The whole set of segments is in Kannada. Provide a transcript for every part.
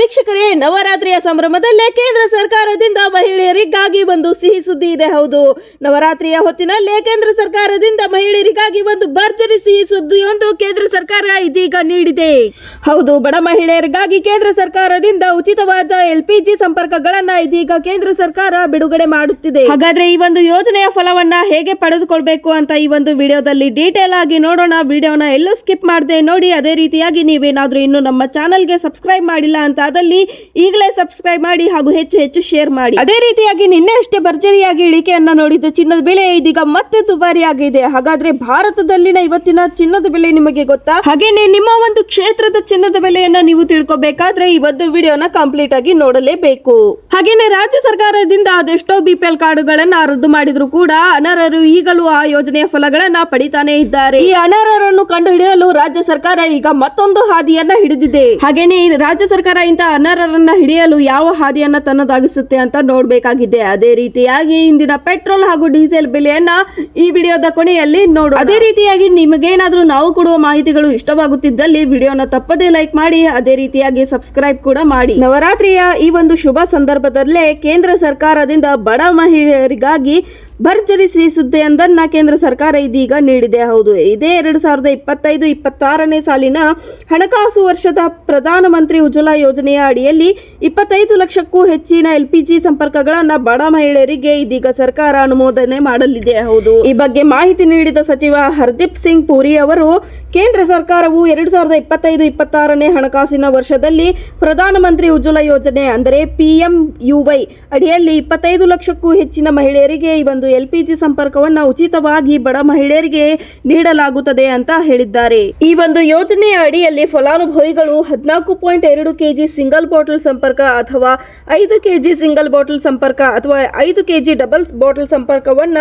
ವೀಕ್ಷಕರೇ, ನವರಾತ್ರಿಯ ಸಂಭ್ರಮದಲ್ಲೇ ಕೇಂದ್ರ ಸರ್ಕಾರದಿಂದ ಮಹಿಳೆಯರಿಗಾಗಿ ಒಂದು ಸಿಹಿ ಸುದ್ದಿ ಇದೆ. ಹೌದು, ನವರಾತ್ರಿಯ ಹೊತ್ತಿನಲ್ಲೇ ಕೇಂದ್ರ ಸರ್ಕಾರದಿಂದ ಮಹಿಳೆಯರಿಗಾಗಿ ಒಂದು ಭರ್ಜರಿ ಸಿಹಿ ಸುದ್ದಿಯೊಂದು ಕೇಂದ್ರ ಸರ್ಕಾರ ಇದೀಗ ನೀಡಿದೆ. ಹೌದು, ಬಡ ಮಹಿಳೆಯರಿಗಾಗಿ ಕೇಂದ್ರ ಸರ್ಕಾರದಿಂದ ಉಚಿತವಾದ ಎಲ್ಪಿಜಿ ಸಂಪರ್ಕಗಳನ್ನ ಇದೀಗ ಕೇಂದ್ರ ಸರ್ಕಾರ ಬಿಡುಗಡೆ ಮಾಡುತ್ತಿದೆ. ಹಾಗಾದ್ರೆ ಈ ಒಂದು ಯೋಜನೆಯ ಫಲವನ್ನ ಹೇಗೆ ಪಡೆದುಕೊಳ್ಬೇಕು ಅಂತ ಈ ಒಂದು ವಿಡಿಯೋದಲ್ಲಿ ಡೀಟೇಲ್ ಆಗಿ ನೋಡೋಣ. ವಿಡಿಯೋನ ಎಲ್ಲೂ ಸ್ಕಿಪ್ ಮಾಡದೆ ನೋಡಿ. ಅದೇ ರೀತಿಯಾಗಿ ನೀವೇನಾದ್ರೂ ಇನ್ನು ನಮ್ಮ ಚಾನಲ್ಗೆ ಸಬ್ಸ್ಕ್ರೈಬ್ ಮಾಡಿಲ್ಲ ಅಂತ ಆದಲ್ಲಿ ಈಗಲೇ ಸಬ್ಸ್ಕ್ರೈಬ್ ಮಾಡಿ ಹಾಗೂ ಹೆಚ್ಚು ಹೆಚ್ಚು ಶೇರ್ ಮಾಡಿ. ಅದೇ ರೀತಿಯಾಗಿ ನಿನ್ನೆ ಅಷ್ಟೇ ಭರ್ಜರಿಯಾಗಿ ಇಳಿಕೆಯನ್ನ ನೋಡಿದ ಚಿನ್ನದ ಬೆಲೆ ಇದೀಗ ಮತ್ತೆ ದುಬಾರಿ ಆಗಿದೆ ಹಾಗಾದ್ರೆ ಭಾರತದಲ್ಲಿನ ಇವತ್ತಿನ ಚಿನ್ನದ ಬೆಲೆ ನಿಮಗೆ ಗೊತ್ತಾ? ಹಾಗೇನೆ ನಿಮ್ಮ ಒಂದು ಕ್ಷೇತ್ರದ ಚಿನ್ನದ ಬೆಲೆಯನ್ನ ನೀವು ತಿಳ್ಕೊಬೇಕಾದ್ರೆ ಇವತ್ತು ವಿಡಿಯೋನ ಕಂಪ್ಲೀಟ್ ಆಗಿ ನೋಡಲೇಬೇಕು. ಹಾಗೇನೆ ರಾಜ್ಯ ಸರ್ಕಾರದಿಂದ ಅದೆಷ್ಟೋ ಬಿಪಿಎಲ್ ಕಾರ್ಡುಗಳನ್ನ ರದ್ದು ಮಾಡಿದ್ರು ಕೂಡ ಅನರ್ಹರು ಈಗಲೂ ಆ ಯೋಜನೆಯ ಫಲಗಳನ್ನ ಪಡಿತಾನೆ ಇದ್ದಾರೆ. ಈ ಅನರ್ಹರನ್ನು ಕಂಡುಹಿಡಿಯಲು ರಾಜ್ಯ ಸರ್ಕಾರ ಈಗ ಮತ್ತೊಂದು ಹಾದಿಯನ್ನ ಹಿಡಿದಿದೆ. ಹಾಗೇನೆ ರಾಜ್ಯ ಸರ್ಕಾರ ಇಂತ ಅನರ್ಹರನ್ನ ಹಿಡಿಯಲು ಯಾವ ಹಾದಿಯನ್ನ ತನ್ನದಾಗಿಸುತ್ತೆ ಅಂತ ನೋಡಬೇಕಾಗಿದೆ. ಅದೇ ರೀತಿಯಾಗಿ ಇಂದಿನ ಪೆಟ್ರೋಲ್ ಹಾಗೂ ಡೀಸೆಲ್ ಬೆಲೆಯನ್ನ ಈ ವಿಡಿಯೋದ ಕೊನೆಯಲ್ಲಿ ನೋಡು ಅದೇ ರೀತಿಯಾಗಿ ನಿಮಗೇನಾದ್ರೂ ನಾವು ಕೊಡುವ ಮಾಹಿತಿಗಳು ಇಷ್ಟವಾಗುತ್ತಿದ್ದಲ್ಲಿ ವಿಡಿಯೋನ ತಪ್ಪದೇ ಲೈಕ್ ಮಾಡಿ, ಅದೇ ರೀತಿಯಾಗಿ ಸಬ್ಸ್ಕ್ರೈಬ್ ಕೂಡ ಮಾಡಿ. ನವರಾತ್ರಿಯ ಈ ಒಂದು ಶುಭ ಸಂದರ್ಭದಲ್ಲೇ ಕೇಂದ್ರ ಸರ್ಕಾರದಿಂದ ಬಡ ಮಹಿಳೆಯರಿಗಾಗಿ ಭರ್ಜರಿ ಸಿಹಿ ಸುದ್ದಿಯೊಂದನ್ನ ಕೇಂದ್ರ ಸರ್ಕಾರ ಇದೀಗ ನೀಡಿದೆ. ಹೌದು, ಇದೇ ಎರಡು ಸಾವಿರದ ಇಪ್ಪತ್ತೈದು, ಇಪ್ಪತ್ತಾರನೇ ಸಾಲಿನ ಹಣಕಾಸು ವರ್ಷದ ಪ್ರಧಾನಮಂತ್ರಿ ಉಜ್ವಲ ಯೋಜನೆಯ ಅಡಿಯಲ್ಲಿ ಇಪ್ಪತ್ತೈದು ಲಕ್ಷಕ್ಕೂ ಹೆಚ್ಚಿನ ಎಲ್ ಪಿ ಜಿ ಸಂಪರ್ಕಗಳನ್ನ ಬಡ ಮಹಿಳೆಯರಿಗೆ ಇದೀಗ ಸರ್ಕಾರ ಅನುಮೋದನೆ ಮಾಡಲಿದೆ. ಹೌದು, ಈ ಬಗ್ಗೆ ಮಾಹಿತಿ ನೀಡಿದ ಸಚಿವ ಹರ್ದೀಪ್ ಸಿಂಗ್ ಪುರಿ ಅವರು, ಕೇಂದ್ರ ಸರ್ಕಾರವು ಎರಡು ಸಾವಿರದ ಇಪ್ಪತ್ತೈದು, ಇಪ್ಪತ್ತಾರನೇ ಹಣಕಾಸಿನ ವರ್ಷದಲ್ಲಿ ಪ್ರಧಾನಮಂತ್ರಿ ಉಜ್ವಲ ಯೋಜನೆ, ಅಂದರೆ ಪಿಎಂ ಯುವೈ ಅಡಿಯಲ್ಲಿ ಇಪ್ಪತ್ತೈದು ಲಕ್ಷಕ್ಕೂ ಹೆಚ್ಚಿನ ಮಹಿಳೆಯರಿಗೆ ಈ ಒಂದು ಎಲ್ಪಿಜಿ ಸಂಪರ್ಕವನ್ನು ಉಚಿತವಾಗಿ ಬಡ ಮಹಿಳೆಯರಿಗೆ ನೀಡಲಾಗುತ್ತದೆ ಅಂತ ಹೇಳಿದ್ದಾರೆ. ಈ ಒಂದು ಯೋಜನೆಯ ಅಡಿಯಲ್ಲಿ ಫಲಾನುಭವಿಗಳು ಹದಿನಾಲ್ಕು ಪಾಯಿಂಟ್ ಎರಡು ಕೆಜಿ ಸಿಂಗಲ್ ಬಾಟಲ್ ಸಂಪರ್ಕ ಅಥವಾ ಐದು ಕೆಜಿ ಸಿಂಗಲ್ ಬಾಟಲ್ ಸಂಪರ್ಕ ಅಥವಾ ಐದು ಕೆಜಿ ಡಬಲ್ ಬಾಟಲ್ ಸಂಪರ್ಕವನ್ನ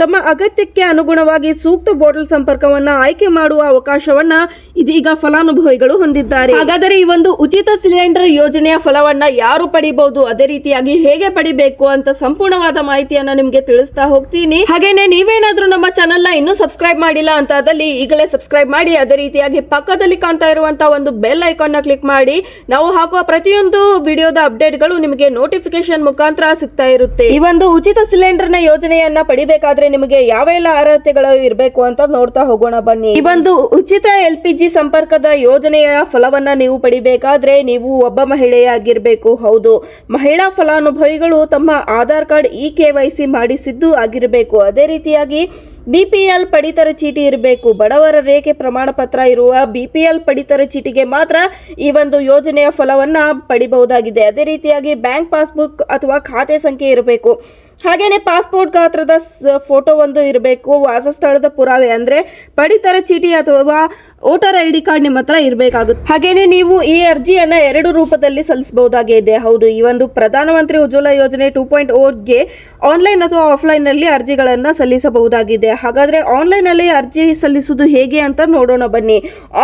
ತಮ್ಮ ಅಗತ್ಯಕ್ಕೆ ಅನುಗುಣವಾಗಿ ಸೂಕ್ತ ಬಾಟಲ್ ಸಂಪರ್ಕವನ್ನ ಆಯ್ಕೆ ಮಾಡುವ ಅವಕಾಶವನ್ನ ಇದೀಗ ಫಲಾನುಭವಿಗಳು ಹೊಂದಿದ್ದಾರೆ. ಹಾಗಾದರೆ ಈ ಒಂದು ಉಚಿತ ಸಿಲಿಂಡರ್ ಯೋಜನೆಯ ಫಲವನ್ನ ಯಾರು ಪಡಿಬಹುದು? ಅದೇ ರೀತಿಯಾಗಿ ಹೇಗೆ ಪಡಿಬೇಕು ಅಂತ ಸಂಪೂರ್ಣವಾದ ಮಾಹಿತಿಯನ್ನು ನಿಮಗೆ ತಿಳಿಸ್ತಾ ಹೋಗ್ತೀನಿ. ಹಾಗೇನೆ ನೀವೇನಾದ್ರೂ ನಮ್ಮ ಚಾನೆಲ್ನ ಇನ್ನೂ ಸಬ್ಸ್ಕ್ರೈಬ್ ಮಾಡಿಲ್ಲ ಅಂತ ಆದಲ್ಲಿ ಈಗಲೇ ಸಬ್ಸ್ಕ್ರೈಬ್ ಮಾಡಿ, ಅದೇ ರೀತಿಯಾಗಿ ಪಕ್ಕದಲ್ಲಿ ಕಾಣ್ತಾ ಇರುವಂತಹ ಒಂದು ಬೆಲ್ ಐಕಾನ್ನ ಕ್ಲಿಕ್ ಮಾಡಿ. ನಾವು ಹಾಕುವ ಪ್ರತಿಯೊಂದು ವಿಡಿಯೋದ ಅಪ್ಡೇಟ್ಗಳು ನಿಮಗೆ ನೋಟಿಫಿಕೇಶನ್ ಮುಖಾಂತರ ಸಿಗ್ತಾ ಇರುತ್ತೆ. ಈ ಒಂದು ಉಚಿತ ಸಿಲಿಂಡರ್ನ ಯೋಜನೆಯನ್ನ ಪಡಿಬೇಕಾದ್ರೆ ನಿಮಗೆ ಯಾವೆಲ್ಲ ಅರ್ಹತೆಗಳು ಇರಬೇಕು ಅಂತ ನೋಡ್ತಾ ಹೋಗೋಣ ಬನ್ನಿ. ಈ ಒಂದು ಉಚಿತ ಎಲ್ ಪಿ ಜಿ ಸಂಪರ್ಕದ ಯೋಜನೆಯ ಫಲವನ್ನ ನೀವು ಪಡಿಬೇಕಾದ್ರೆ ನೀವು ಒಬ್ಬ ಮಹಿಳೆಯಾಗಿರ್ಬೇಕು. ಹೌದು. ಮಹಿಳಾ ಫಲಾನುಭವಿಗಳು ತಮ್ಮ Aadhaar card e K Y C ಮಾಡಿಸಿದ್ದು ಆಗಿರಬೇಕು. ಅದೇ ರೀತಿಯಾಗಿ ಬಿಪಿಎಲ್ ಪಡಿತರ ಚೀಟಿ ಇರಬೇಕು. ಬಡವರ ರೇಖೆ ಪ್ರಮಾಣ ಪತ್ರ ಇರುವ ಬಿಪಿಎಲ್ ಪಡಿತರ ಚೀಟಿಗೆ ಮಾತ್ರ ಈ ಒಂದು ಯೋಜನೆಯ ಫಲವನ್ನ ಪಡಿಬಹುದಾಗಿದೆ. ಅದೇ ರೀತಿಯಾಗಿ ಬ್ಯಾಂಕ್ ಪಾಸ್ಬುಕ್ ಅಥವಾ ಖಾತೆ ಸಂಖ್ಯೆ ಇರಬೇಕು. ಹಾಗೇನೆ ಪಾಸ್ಪೋರ್ಟ್ ಗಾತ್ರದ ಫೋಟೋ ಒಂದು ಇರಬೇಕು. ವಾಸಸ್ಥಳದ ಪುರಾವೆ ಅಂದ್ರೆ ಪಡಿತರ ಚೀಟಿ ಅಥವಾ ವೋಟರ್ ಐ ಡಿ ಕಾರ್ಡ್ ನಿಮ್ಮ ಹತ್ರ ಇರಬೇಕಾಗುತ್ತೆ. ಹಾಗೇನೆ ನೀವು ಈ ಅರ್ಜಿಯನ್ನ ಎರಡು ರೂಪದಲ್ಲಿ ಸಲ್ಲಿಸಬಹುದಾಗಿದೆ ಹೌದು, ಈ ಒಂದು ಪ್ರಧಾನಮಂತ್ರಿ ಉಜ್ವಲ ಯೋಜನೆ ಟೂ ಪಾಯಿಂಟ್ ಓಗೆ ಆನ್ಲೈನ್ ಅಥವಾ ಆಫ್ಲೈನ್ನಲ್ಲಿ ಅರ್ಜಿಗಳನ್ನ ಸಲ್ಲಿಸಬಹುದಾಗಿದೆ. ಹಾಗಾದ್ರೆ ಆನ್ಲೈನಲ್ಲಿ ಅರ್ಜಿ ಸಲ್ಲಿಸುವುದು ಹೇಗೆ ಅಂತ ನೋಡೋಣ ಬನ್ನಿ.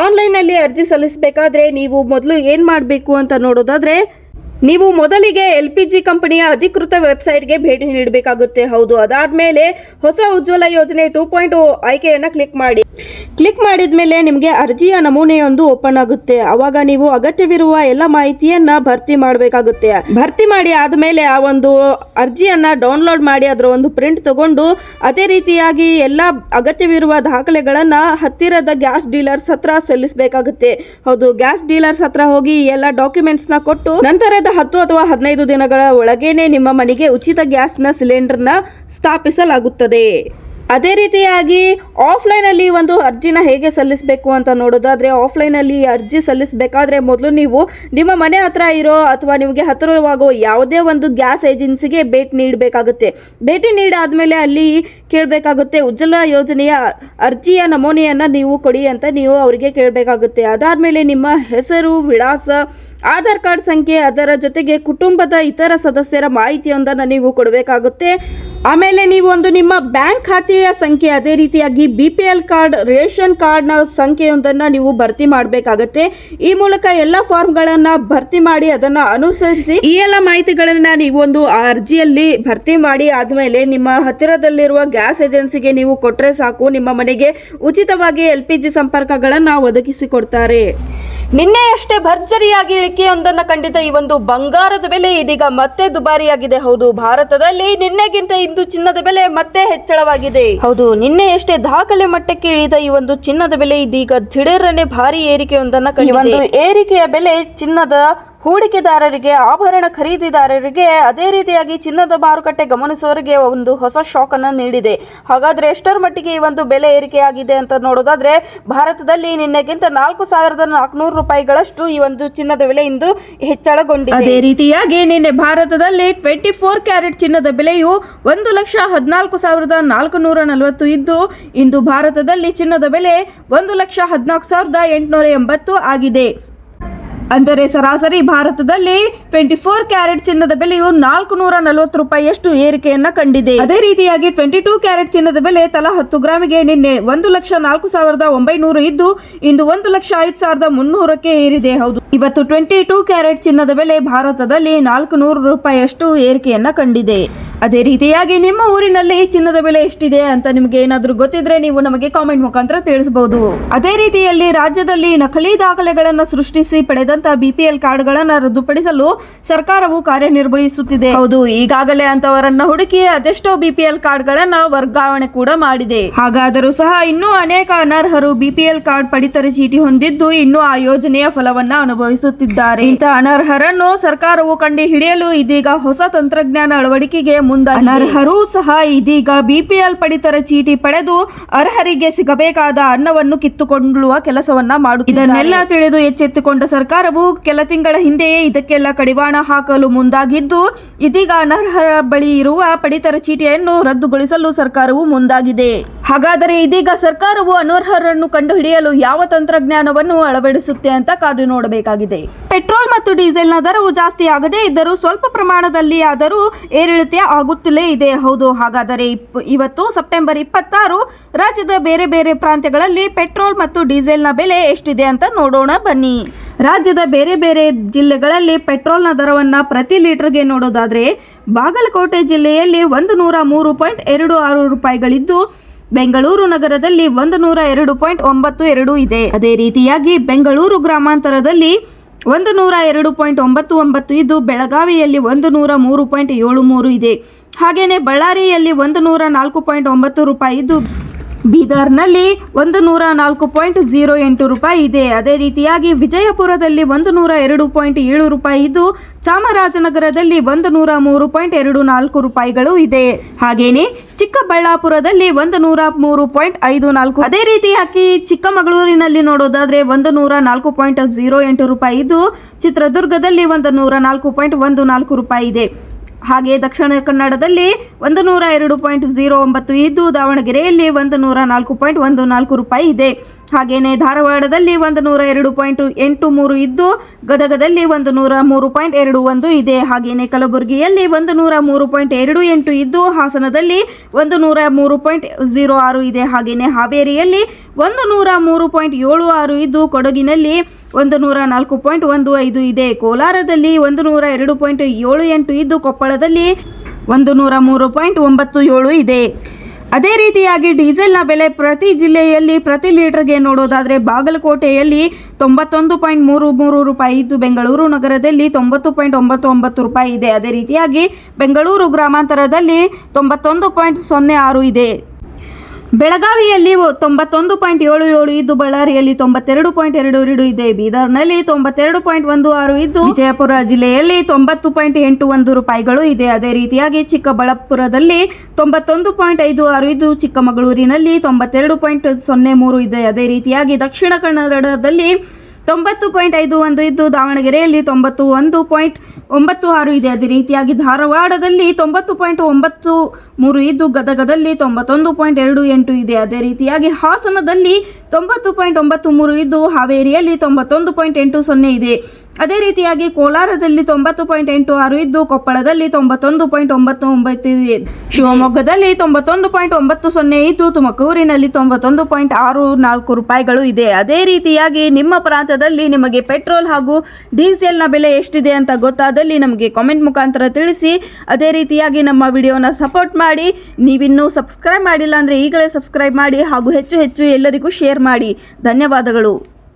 ಆನ್ಲೈನಲ್ಲಿ ಅರ್ಜಿ ಸಲ್ಲಿಸಬೇಕಾದ್ರೆ ನೀವು ಮೊದಲು ಏನು ಮಾಡಬೇಕು ಅಂತ ನೋಡೋದಾದ್ರೆ ನೀವು ಮೊದಲಿಗೆ ಎಲ್ ಪಿ ಜಿ ಕಂಪನಿಯ ಅಧಿಕೃತ ವೆಬ್ಸೈಟ್ಗೆ ಭೇಟಿ ನೀಡಬೇಕಾಗುತ್ತೆ. ಹೌದು, ಅದಾದ್ಮೇಲೆ ಹೊಸ ಉಜ್ವಲ ಯೋಜನೆ ಟೂ ಪಾಯಿಂಟ್ ಆಯ್ಕೆಯನ್ನು ಕ್ಲಿಕ್ ಮಾಡಿ. ಕ್ಲಿಕ್ ಮಾಡಿದ ಮೇಲೆ ನಿಮಗೆ ಅರ್ಜಿಯ ನಮೂನೆಯೊಂದು ಓಪನ್ ಆಗುತ್ತೆ. ಅವಾಗ ನೀವು ಅಗತ್ಯವಿರುವ ಎಲ್ಲ ಮಾಹಿತಿಯನ್ನ ಭರ್ತಿ ಮಾಡಬೇಕಾಗುತ್ತೆ. ಭರ್ತಿ ಮಾಡಿ ಆದಮೇಲೆ ಆ ಒಂದು ಅರ್ಜಿಯನ್ನ ಡೌನ್ಲೋಡ್ ಮಾಡಿ ಅದರ ಒಂದು ಪ್ರಿಂಟ್ ತಗೊಂಡು ಅದೇ ರೀತಿಯಾಗಿ ಎಲ್ಲ ಅಗತ್ಯವಿರುವ ದಾಖಲೆಗಳನ್ನ ಹತ್ತಿರದ ಗ್ಯಾಸ್ ಡೀಲರ್ಸ್ ಹತ್ರ ಸಲ್ಲಿಸಬೇಕಾಗುತ್ತೆ. ಹೌದು, ಗ್ಯಾಸ್ ಡೀಲರ್ಸ್ ಹತ್ರ ಹೋಗಿ ಎಲ್ಲ ಡಾಕ್ಯುಮೆಂಟ್ಸ್ನ ಕೊಟ್ಟು ನಂತರದ ಹತ್ತು ಅಥವಾ ಹದಿನೈದು ದಿನಗಳ ಒಳಗೇನೆ ನಿಮ್ಮ ಮನೆಗೆ ಉಚಿತ ಗ್ಯಾಸ್ನ ಸಿಲಿಂಡರ್ನ ಸ್ಥಾಪಿಸಲಾಗುತ್ತದೆ. ಅದೇ ರೀತಿಯಾಗಿ ಆಫ್ಲೈನಲ್ಲಿ ಒಂದು ಅರ್ಜಿನ ಹೇಗೆ ಸಲ್ಲಿಸಬೇಕು ಅಂತ ನೋಡೋದಾದ್ರೆ ಆಫ್ಲೈನಲ್ಲಿ ಅರ್ಜಿ ಸಲ್ಲಿಸಬೇಕಾದ್ರೆ ಮೊದಲು ನೀವು ನಿಮ್ಮ ಮನೆ ಹತ್ರ ಇರೋ ಅಥವಾ ನಿಮಗೆ ಹತ್ತಿರವಾಗೋ ಯಾವುದೇ ಒಂದು ಗ್ಯಾಸ್ ಏಜೆನ್ಸಿಗೆ ಭೇಟಿ ನೀಡಬೇಕಾಗುತ್ತೆ. ಭೇಟಿ ನೀಡಾದ್ಮೇಲೆ ಅಲ್ಲಿ ಕೇಳಬೇಕಾಗುತ್ತೆ. ಉಜ್ವಲ ಯೋಜನೆಯ ಅರ್ಜಿಯ ನಮೂನೆಯನ್ನು ನೀವು ಕೊಡಿ ಅಂತ ನೀವು ಅವರಿಗೆ ಕೇಳಬೇಕಾಗುತ್ತೆ. ಅದಾದಮೇಲೆ ನಿಮ್ಮ ಹೆಸರು, ವಿಳಾಸ, ಆಧಾರ್ ಕಾರ್ಡ್ ಸಂಖ್ಯೆ, ಅದರ ಜೊತೆಗೆ ಕುಟುಂಬದ ಇತರ ಸದಸ್ಯರ ಮಾಹಿತಿಯೊಂದನ್ನು ನೀವು ಕೊಡಬೇಕಾಗುತ್ತೆ. ಆಮೇಲೆ ನೀವು ಒಂದು ನಿಮ್ಮ ಬ್ಯಾಂಕ್ ಖಾತೆಯ ಸಂಖ್ಯೆ, ಅದೇ ರೀತಿಯಾಗಿ B P L card, ration ಕಾರ್ಡ್ನ ಸಂಖ್ಯೆಯೊಂದನ್ನು ನೀವು ಭರ್ತಿ ಮಾಡಬೇಕಾಗತ್ತೆ. ಈ ಮೂಲಕ ಎಲ್ಲ ಫಾರ್ಮ್ಗಳನ್ನು ಭರ್ತಿ ಮಾಡಿ ಅದನ್ನು ಅನುಸರಿಸಿ ಈ ಎಲ್ಲ ಮಾಹಿತಿಗಳನ್ನು ನೀವು ಒಂದು ಅರ್ಜಿಯಲ್ಲಿ ಭರ್ತಿ ಮಾಡಿ ಆದಮೇಲೆ ನಿಮ್ಮ ಹತ್ತಿರದಲ್ಲಿರುವ ಗ್ಯಾಸ್ ಏಜೆನ್ಸಿಗೆ ನೀವು ಕೊಟ್ಟರೆ ಸಾಕು. ನಿಮ್ಮ ಮನೆಗೆ ಉಚಿತವಾಗಿ ಎಲ್ ಪಿ ಜಿ ಸಂಪರ್ಕಗಳನ್ನು ಒದಗಿಸಿಕೊಡ್ತಾರೆ ನಿನ್ನೆಯಷ್ಟೇ ಭರ್ಜರಿಯಾಗಿ ಇಳಿಕೆಯೊಂದನ್ನು ಕಂಡಿದ್ದ ಈ ಒಂದು ಬಂಗಾರದ ಬೆಲೆ ಇದೀಗ ಮತ್ತೆ ದುಬಾರಿಯಾಗಿದೆ. ಹೌದು, ಭಾರತದಲ್ಲಿ ನಿನ್ನೆಗಿಂತ ಇಂದು ಚಿನ್ನದ ಬೆಲೆ ಮತ್ತೆ ಹೆಚ್ಚಳವಾಗಿದೆ. ಹೌದು ನಿನ್ನೆಯಷ್ಟೇ ದಾಖಲೆ ಮಟ್ಟಕ್ಕೆ ಇಳಿದ ಈ ಒಂದು ಚಿನ್ನದ ಬೆಲೆ ಇದೀಗ ದಿಢೀರನೆ ಭಾರಿ ಏರಿಕೆಯೊಂದನ್ನು ಏರಿಕೆಯ ಬೆಲೆ ಚಿನ್ನದ ಹೂಡಿಕೆದಾರರಿಗೆ, ಆಭರಣ ಖರೀದಿದಾರರಿಗೆ ಅದೇ ರೀತಿಯಾಗಿ ಚಿನ್ನದ ಮಾರುಕಟ್ಟೆ ಗಮನಿಸುವವರಿಗೆ ಒಂದು ಹೊಸ ಶಾಕ್ ಅನ್ನು ನೀಡಿದೆ. ಹಾಗಾದ್ರೆ ಎಷ್ಟರ ಮಟ್ಟಿಗೆ ಈ ಒಂದು ಬೆಲೆ ಏರಿಕೆಯಾಗಿದೆ ಅಂತ ನೋಡೋದಾದ್ರೆ, ಭಾರತದಲ್ಲಿ ನಿನ್ನೆಗಿಂತ ನಾಲ್ಕು ಸಾವಿರದ ನಾಲ್ಕುನೂರು ರೂಪಾಯಿಗಳಷ್ಟು ಈ ಒಂದು ಚಿನ್ನದ ಬೆಲೆ ಇಂದು ಹೆಚ್ಚಳಗೊಂಡಿದೆ. ಅದೇ ರೀತಿಯಾಗಿ ನಿನ್ನೆ ಭಾರತದಲ್ಲಿ ಟ್ವೆಂಟಿ ಫೋರ್ ಕ್ಯಾರೆಟ್ ಚಿನ್ನದ ಬೆಲೆಯು ಒಂದು ಲಕ್ಷ ಹದಿನಾಲ್ಕು ಸಾವಿರದ ನಾಲ್ಕುನೂರ ನಲವತ್ತು ಇದ್ದು, ಇಂದು ಭಾರತದಲ್ಲಿ ಚಿನ್ನದ ಬೆಲೆ ಒಂದು ಲಕ್ಷ ಹದಿನಾಲ್ಕು ಸಾವಿರದ ಎಂಟುನೂರ ಎಂಬತ್ತು ಆಗಿದೆ. ಅಂದರೆ ಸರಾಸರಿ ಭಾರತದಲ್ಲಿ ಟ್ವೆಂಟಿ ಫೋರ್ ಕ್ಯಾರೆಟ್ ಚಿನ್ನದ ಬೆಲೆಯು ನಾಲ್ಕು ನೂರ ನಲವತ್ತು ರೂಪಾಯಿಯಷ್ಟು ಏರಿಕೆಯನ್ನ ಕಂಡಿದೆ. ಅದೇ ರೀತಿಯಾಗಿ ಟ್ವೆಂಟಿ ಟೂ ಕ್ಯಾರೆಟ್ ಚಿನ್ನದ ಬೆಲೆ ತಲಾ ಹತ್ತು ಗ್ರಾಮಿಗೆ ನಿನ್ನೆ ಒಂದು ಲಕ್ಷ ನಾಲ್ಕು ಸಾವಿರದ ಒಂಬೈನೂರು ಇದ್ದು, ಇಂದು ಒಂದು ಲಕ್ಷ ಐದು ಸಾವಿರದ ಮುನ್ನೂರಕ್ಕೆ ಏರಿದೆ. ಹೌದು. ಇವತ್ತು ಟ್ವೆಂಟಿ ಟೂ ಕ್ಯಾರೆಟ್ ಚಿನ್ನದ ಬೆಲೆ ಭಾರತದಲ್ಲಿ ನಾಲ್ಕು ನೂರು ರೂಪಾಯಿಯಷ್ಟು ಏರಿಕೆಯನ್ನ ಕಂಡಿದೆ. ಅದೇ ರೀತಿಯಾಗಿ ನಿಮ್ಮ ಊರಿನಲ್ಲಿ ಚಿನ್ನದ ಬೆಲೆ ಎಷ್ಟಿದೆ ಅಂತ ನಿಮಗೆ ಏನಾದರೂ ಗೊತ್ತಿದ್ರೆ ನೀವು ನಮಗೆ ಕಾಮೆಂಟ್ ಮುಖಾಂತರ ತಿಳಿಸಬಹುದು. ಅದೇ ರೀತಿಯಲ್ಲಿ ರಾಜ್ಯದಲ್ಲಿ ನಕಲಿ ದಾಖಲೆಗಳನ್ನು ಸೃಷ್ಟಿಸಿ ಪಡೆದಂತ ಬಿಪಿಎಲ್ ಕಾರ್ಡ್ಗಳನ್ನು ರದ್ದುಪಡಿಸಲು ಸರ್ಕಾರವು ಕಾರ್ಯನಿರ್ವಹಿಸುತ್ತಿದೆ. ಹೌದು, ಈಗಾಗಲೇ ಅಂತವರನ್ನ ಹುಡುಕಿ ಅದೆಷ್ಟೋ ಬಿಪಿಎಲ್ ಕಾರ್ಡ್ಗಳನ್ನು ವರ್ಗಾವಣೆ ಕೂಡ ಮಾಡಿದೆ. ಹಾಗಾದರೂ ಸಹ ಇನ್ನೂ ಅನೇಕ ಅನರ್ಹರು ಬಿಪಿಎಲ್ ಕಾರ್ಡ್ ಪಡಿತರ ಚೀಟಿ ಹೊಂದಿದ್ದು ಇನ್ನೂ ಆ ಯೋಜನೆಯ ಫಲವನ್ನ ಅನುಭವಿಸುತ್ತಿದ್ದಾರೆ. ಇಂಥ ಅನರ್ಹರನ್ನು ಸರ್ಕಾರವು ಕಂಡು ಹಿಡಿಯಲು ಇದೀಗ ಹೊಸ ತಂತ್ರಜ್ಞಾನ ಅಳವಡಿಕೆಗೆ ಮುಂದ ಅನರ್ಹರೂ ಸಹ ಇದೀಗ ಬಿಪಿಎಲ್ ಪಡಿತರ ಚೀಟಿ ಪಡೆದು ಅರ್ಹರಿಗೆ ಸಿಗಬೇಕಾದ ಅನ್ನವನ್ನು ಕಿತ್ತುಕೊಳ್ಳುವ ಕೆಲಸವನ್ನ ಮಾಡುತ್ತಿದ್ದಾರೆ. ಇದನ್ನೆಲ್ಲ ತಿಳಿದು ಎಚ್ಚೆತ್ತುಕೊಂಡ ಸರ್ಕಾರವು ಕೆಲ ತಿಂಗಳ ಹಿಂದೆಯೇ ಇದಕ್ಕೆಲ್ಲ ಕಡಿವಾಣ ಹಾಕಲು ಮುಂದಾಗಿದ್ದು, ಇದೀಗ ಅನರ್ಹರ ಬಳಿ ಇರುವ ಪಡಿತರ ಚೀಟಿಯನ್ನು ರದ್ದುಗೊಳಿಸಲು ಸರ್ಕಾರವು ಮುಂದಾಗಿದೆ. ಹಾಗಾದರೆ ಇದೀಗ ಸರ್ಕಾರವು ಅನರ್ಹರನ್ನು ಕಂಡುಹಿಡಿಯಲು ಯಾವ ತಂತ್ರಜ್ಞಾನವನ್ನು ಅಳವಡಿಸುತ್ತೆ ಅಂತ ಕಾದು ನೋಡಬೇಕಾಗಿದೆ. ಪೆಟ್ರೋಲ್ ಮತ್ತು ಡೀಸೆಲ್ನ ದರವು ಜಾಸ್ತಿ ಆಗದೇ ಇದ್ದರೂ ಸ್ವಲ್ಪ ಪ್ರಮಾಣದಲ್ಲಿ ಆದರೂ ಏರಿಳಿತ ಆಗುತ್ತಲೇ ಇದೆ. ಹೌದು, ಹಾಗಾದರೆ ಇವತ್ತು ಸೆಪ್ಟೆಂಬರ್ ಇಪ್ಪತ್ತಾರು ರಾಜ್ಯದ ಬೇರೆ ಬೇರೆ ಪ್ರಾಂತ್ಯಗಳಲ್ಲಿ ಪೆಟ್ರೋಲ್ ಮತ್ತು ಡೀಸೆಲ್ನ ಬೆಲೆ ಎಷ್ಟಿದೆ ಅಂತ ನೋಡೋಣ ಬನ್ನಿ. ರಾಜ್ಯದ ಬೇರೆ ಬೇರೆ ಜಿಲ್ಲೆಗಳಲ್ಲಿ ಪೆಟ್ರೋಲ್ನ ದರವನ್ನು ಪ್ರತಿ ಲೀಟರ್ಗೆ ನೋಡೋದಾದರೆ ಬಾಗಲಕೋಟೆ ಜಿಲ್ಲೆಯಲ್ಲಿ ಒಂದು ನೂರ ಮೂರು ಪಾಯಿಂಟ್ ಎರಡು ಆರು ರೂಪಾಯಿಗಳಿದ್ದು ಬೆಂಗಳೂರು ನಗರದಲ್ಲಿ ಒಂದು ನೂರ ಎರಡು ಪಾಯಿಂಟ್ ಒಂಬತ್ತು ಎರಡು ಇದೆ. ಅದೇ ರೀತಿಯಾಗಿ ಬೆಂಗಳೂರು ಗ್ರಾಮಾಂತರದಲ್ಲಿ ಒಂದು ನೂರ ಎರಡು ಪಾಯಿಂಟ್ ಒಂಬತ್ತು ಒಂಬತ್ತು ಇದ್ದು ಬೆಳಗಾವಿಯಲ್ಲಿ ಒಂದು ನೂರ ಮೂರು ಪಾಯಿಂಟ್ ಏಳು ಮೂರು ಇದೆ. ಹಾಗೆಯೇ ಬಳ್ಳಾರಿಯಲ್ಲಿ ಒಂದು ನೂರ ನಾಲ್ಕು ಪಾಯಿಂಟ್ ಒಂಬತ್ತು ರೂಪಾಯಿ ಇದ್ದು ಬೀದರ್ನಲ್ಲಿ ಒಂದು ನೂರ ನಾಲ್ಕು ಪಾಯಿಂಟ್ ಝೀರೋ ಎಂಟು ರೂಪಾಯಿ ಇದೆ. ಅದೇ ರೀತಿಯಾಗಿ ವಿಜಯಪುರದಲ್ಲಿ ಒಂದು ನೂರ ಎರಡು ಪಾಯಿಂಟ್ ಏಳು ರೂಪಾಯಿ ಇದ್ದು ಚಾಮರಾಜನಗರದಲ್ಲಿ ಒಂದು ನೂರ ಮೂರು ಪಾಯಿಂಟ್ ಎರಡು ನಾಲ್ಕು ರೂಪಾಯಿಗಳು ಇದೆ. ಹಾಗೇನೆ ಚಿಕ್ಕಬಳ್ಳಾಪುರದಲ್ಲಿ ಒಂದು ನೂರ ಮೂರು ಪಾಯಿಂಟ್ ಐದು ನಾಲ್ಕು ಅದೇ ರೀತಿಯಾಗಿ ಚಿಕ್ಕಮಗಳೂರಿನಲ್ಲಿ ನೋಡೋದಾದ್ರೆ ಒಂದು ನೂರ ನಾಲ್ಕು ಪಾಯಿಂಟ್ ಝೀರೋ ಎಂಟು ರೂಪಾಯಿ ಇದ್ದು ಚಿತ್ರದುರ್ಗದಲ್ಲಿ ಒಂದು ನೂರ ನಾಲ್ಕು ಪಾಯಿಂಟ್ ಒಂದು ನಾಲ್ಕು ರೂಪಾಯಿ ಇದೆ. ಹಾಗೆ ದಕ್ಷಿಣ ಕನ್ನಡದಲ್ಲಿ ಒಂದು ನೂರ ಎರಡು ಪಾಯಿಂಟ್ ಝೀರೋ ಒಂಬತ್ತು ಇದ್ದು ದಾವಣಗೆರೆಯಲ್ಲಿ ಒಂದು ನೂರ ನಾಲ್ಕು ಪಾಯಿಂಟ್ ಒಂದು ನಾಲ್ಕು ರೂಪಾಯಿ ಇದೆ. ಹಾಗೆಯೇ ಧಾರವಾಡದಲ್ಲಿ ಒಂದು ನೂರ ಎರಡು ಪಾಯಿಂಟ್ ಎಂಟು ಮೂರು ಇದ್ದು ಗದಗದಲ್ಲಿ ಒಂದು ನೂರ ಮೂರು ಪಾಯಿಂಟ್ ಎರಡು ಒಂದು ಇದೆ. ಹಾಗೆಯೇ ಕಲಬುರಗಿಯಲ್ಲಿ ಒಂದು ನೂರ ಮೂರು ಪಾಯಿಂಟ್ ಎರಡು ಎಂಟು ಇದ್ದು ಹಾಸನದಲ್ಲಿ ಒಂದು ನೂರ ಮೂರು ಪಾಯಿಂಟ್ ಝೀರೋ ಆರು ಇದೆ. ಹಾಗೆಯೇ ಹಾವೇರಿಯಲ್ಲಿ ಒಂದು ನೂರ ಮೂರು ಪಾಯಿಂಟ್ ಏಳು ಆರು ಇದ್ದು ಕೊಡಗಿನಲ್ಲಿ ಒಂದು ನೂರ ನಾಲ್ಕು ಪಾಯಿಂಟ್ ಒಂದು ಐದು ಇದೆ. ಕೋಲಾರದಲ್ಲಿ ಒಂದು ನೂರ ಎರಡು ಪಾಯಿಂಟ್ ಏಳು ಎಂಟು ಇದ್ದು ಕೊಪ್ಪಳದಲ್ಲಿ ಒಂದು ನೂರ ಮೂರು ಪಾಯಿಂಟ್ ಒಂಬತ್ತು ಏಳು ಇದೆ. ಅದೇ ರೀತಿಯಾಗಿ ಡೀಸೆಲ್ನ ಬೆಲೆ ಪ್ರತಿ ಜಿಲ್ಲೆಯಲ್ಲಿ ಪ್ರತಿ ಲೀಟರ್ಗೆ ನೋಡೋದಾದರೆ ಬಾಗಲಕೋಟೆಯಲ್ಲಿ ತೊಂಬತ್ತೊಂದು ಪಾಯಿಂಟ್ ಮೂರು ಮೂರು ರೂಪಾಯಿ ಇದ್ದು ಬೆಂಗಳೂರು ನಗರದಲ್ಲಿ ತೊಂಬತ್ತು ಪಾಯಿಂಟ್ ಒಂಬತ್ತು ಒಂಬತ್ತು ರೂಪಾಯಿ ಇದೆ. ಅದೇ ರೀತಿಯಾಗಿ ಬೆಂಗಳೂರು ಗ್ರಾಮಾಂತರದಲ್ಲಿ ತೊಂಬತ್ತೊಂದು ಪಾಯಿಂಟ್ ಸೊನ್ನೆ ಆರು ಇದೆ. ಬೆಳಗಾವಿಯಲ್ಲಿ ತೊಂಬತ್ತೊಂದು ಪಾಯಿಂಟ್ ಏಳು ಏಳು ಇದ್ದು ಬಳ್ಳಾರಿಯಲ್ಲಿ ತೊಂಬತ್ತೆರಡು ಪಾಯಿಂಟ್ ಎರಡು ಎರಡು ಇದೆ. ಬೀದರ್ನಲ್ಲಿ ತೊಂಬತ್ತೆರಡು ಪಾಯಿಂಟ್ ಒಂದು ಆರು ಇದ್ದು ವಿಜಯಪುರ ಜಿಲ್ಲೆಯಲ್ಲಿ ತೊಂಬತ್ತು ಪಾಯಿಂಟ್ ಎಂಟು ಒಂದು ರೂಪಾಯಿಗಳು ಇದೆ. ಅದೇ ರೀತಿಯಾಗಿ ಚಿಕ್ಕಬಳ್ಳಾಪುರದಲ್ಲಿ ತೊಂಬತ್ತೊಂದು ಪಾಯಿಂಟ್ ಐದು ಆರು ಇದ್ದು ಚಿಕ್ಕಮಗಳೂರಿನಲ್ಲಿ ತೊಂಬತ್ತೆರಡು ಪಾಯಿಂಟ್ ಸೊನ್ನೆ ಮೂರು ಇದೆ. ಅದೇ ರೀತಿಯಾಗಿ ದಕ್ಷಿಣ ಕನ್ನಡದಲ್ಲಿ ತೊಂಬತ್ತು ಪಾಯಿಂಟ್ ಐದು ಒಂದು ಇದ್ದು ದಾವಣಗೆರೆಯಲ್ಲಿ ತೊಂಬತ್ತು ಒಂದು ಪಾಯಿಂಟ್ ಒಂಬತ್ತು ಆರು ಇದೆ. ಅದೇ ರೀತಿಯಾಗಿ ಧಾರವಾಡದಲ್ಲಿ ತೊಂಬತ್ತು ಪಾಯಿಂಟ್ ಒಂಬತ್ತು ಮೂರು ಇದ್ದು ಗದಗದಲ್ಲಿ ತೊಂಬತ್ತೊಂದು ಪಾಯಿಂಟ್ ಎರಡು ಎಂಟು ಇದೆ. ಅದೇ ರೀತಿಯಾಗಿ ಹಾಸನದಲ್ಲಿ ತೊಂಬತ್ತು ಪಾಯಿಂಟ್ ಒಂಬತ್ತು ಮೂರು ಇದ್ದು ಹಾವೇರಿಯಲ್ಲಿ ತೊಂಬತ್ತೊಂದು ಪಾಯಿಂಟ್ ಎಂಟು ಸೊನ್ನೆ ಇದೆ. ಅದೇ ರೀತಿಯಾಗಿ ಕೋಲಾರದಲ್ಲಿ ತೊಂಬತ್ತು ಪಾಯಿಂಟ್ ಎಂಟು ಆರು ಇದ್ದು ಕೊಪ್ಪಳದಲ್ಲಿ ತೊಂಬತ್ತೊಂದು ಪಾಯಿಂಟ್ ಒಂಬತ್ತು ಒಂಬತ್ತು, ಶಿವಮೊಗ್ಗದಲ್ಲಿ ತೊಂಬತ್ತೊಂದು ಪಾಯಿಂಟ್ ಒಂಬತ್ತು ಸೊನ್ನೆ ಇದ್ದು ತುಮಕೂರಿನಲ್ಲಿ ತೊಂಬತ್ತೊಂದು ಪಾಯಿಂಟ್ ಆರು ನಾಲ್ಕು ರೂಪಾಯಿಗಳು ಇದೆ. ಅದೇ ರೀತಿಯಾಗಿ ನಿಮ್ಮ ಪ್ರಾಂತದಲ್ಲಿ ನಿಮಗೆ ಪೆಟ್ರೋಲ್ ಹಾಗೂ ಡೀಸೆಲ್ನ ಬೆಲೆ ಎಷ್ಟಿದೆ ಅಂತ ಗೊತ್ತಾದಲ್ಲಿ ನಮಗೆ ಕಾಮೆಂಟ್ ಮುಖಾಂತರ ತಿಳಿಸಿ. ಅದೇ ರೀತಿಯಾಗಿ ನಮ್ಮ ವಿಡಿಯೋನ ಸಪೋರ್ಟ್ ಮಾಡಿ. ನೀವಿನ್ನೂ ಸಬ್ಸ್ಕ್ರೈಬ್ ಮಾಡಿಲ್ಲ ಅಂದರೆ ಈಗಲೇ ಸಬ್ಸ್ಕ್ರೈಬ್ ಮಾಡಿ ಹಾಗೂ ಹೆಚ್ಚು ಹೆಚ್ಚು ಎಲ್ಲರಿಗೂ ಶೇರ್ ಮಾಡಿ. ಧನ್ಯವಾದಗಳು.